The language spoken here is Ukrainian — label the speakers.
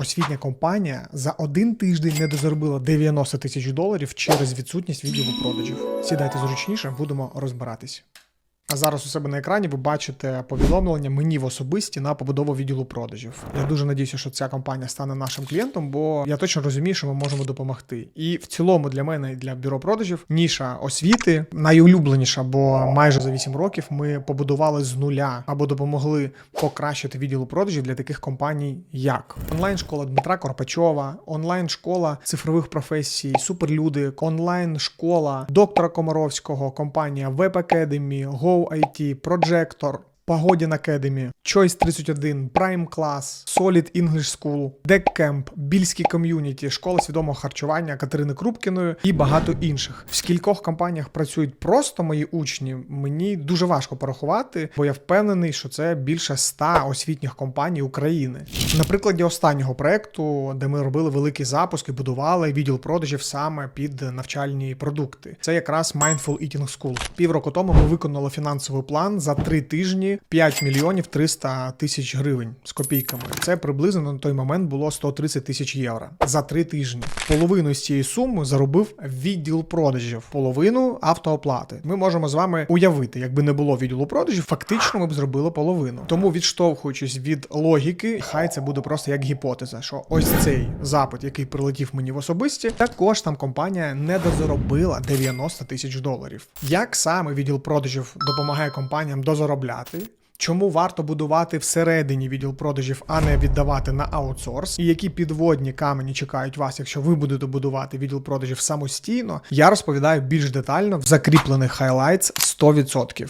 Speaker 1: освітня компанія за один тиждень не дозаробила 90 тисяч доларів через відсутність відділу продажів. Сідайте зручніше, будемо розбиратись. А зараз у себе на екрані ви бачите повідомлення мені в особисті на побудову відділу продажів. Я дуже надіюся, що ця компанія стане нашим клієнтом, бо я точно розумію, що ми можемо допомогти. І в цілому для мене і для бюро продажів ніша освіти найулюбленіша, бо майже за 8 років ми побудували з нуля або допомогли покращити відділу продажів для таких компаній, як онлайн-школа Дмитра Корпачова, онлайн-школа цифрових професій, суперлюди, онлайн-школа доктора Комаровського, компанія Web Academy, Go IT, Projector, Погодін Academy, Choice 31, Prime Class, Solid English School, DeckCamp, Більський ком'юніті, школа свідомого харчування Катерини Крупкіної і багато інших. В скількох компаніях працюють просто мої учні. Мені дуже важко порахувати, бо я впевнений, що це більше 100 освітніх компаній України. На прикладі останнього проекту, де ми робили великий запуск і будували відділ продажів саме під навчальні продукти. Це якраз Mindful Eating School. Півроку тому ми виконали фінансовий план за три тижні 5 мільйонів 300 тисяч гривень з копійками. Це приблизно на той момент було 130 тисяч євро за три тижні. Половину з цієї суми заробив відділ продажів, половину автооплати. Ми можемо з вами уявити, якби не було відділу продажів, фактично ми б зробили половину. Тому, відштовхуючись від логіки, хай це буде просто як гіпотеза, що ось цей запит, який прилетів мені в особисті, також там компанія не дозаробила 90 тисяч доларів. Як саме відділ продажів допомагає компаніям дозаробляти? Чому варто будувати всередині відділ продажів, а не віддавати на аутсорс? І які підводні камені чекають вас, якщо ви будете будувати відділ продажів самостійно? Я розповідаю більш детально в закріплених хайлайтс 100%.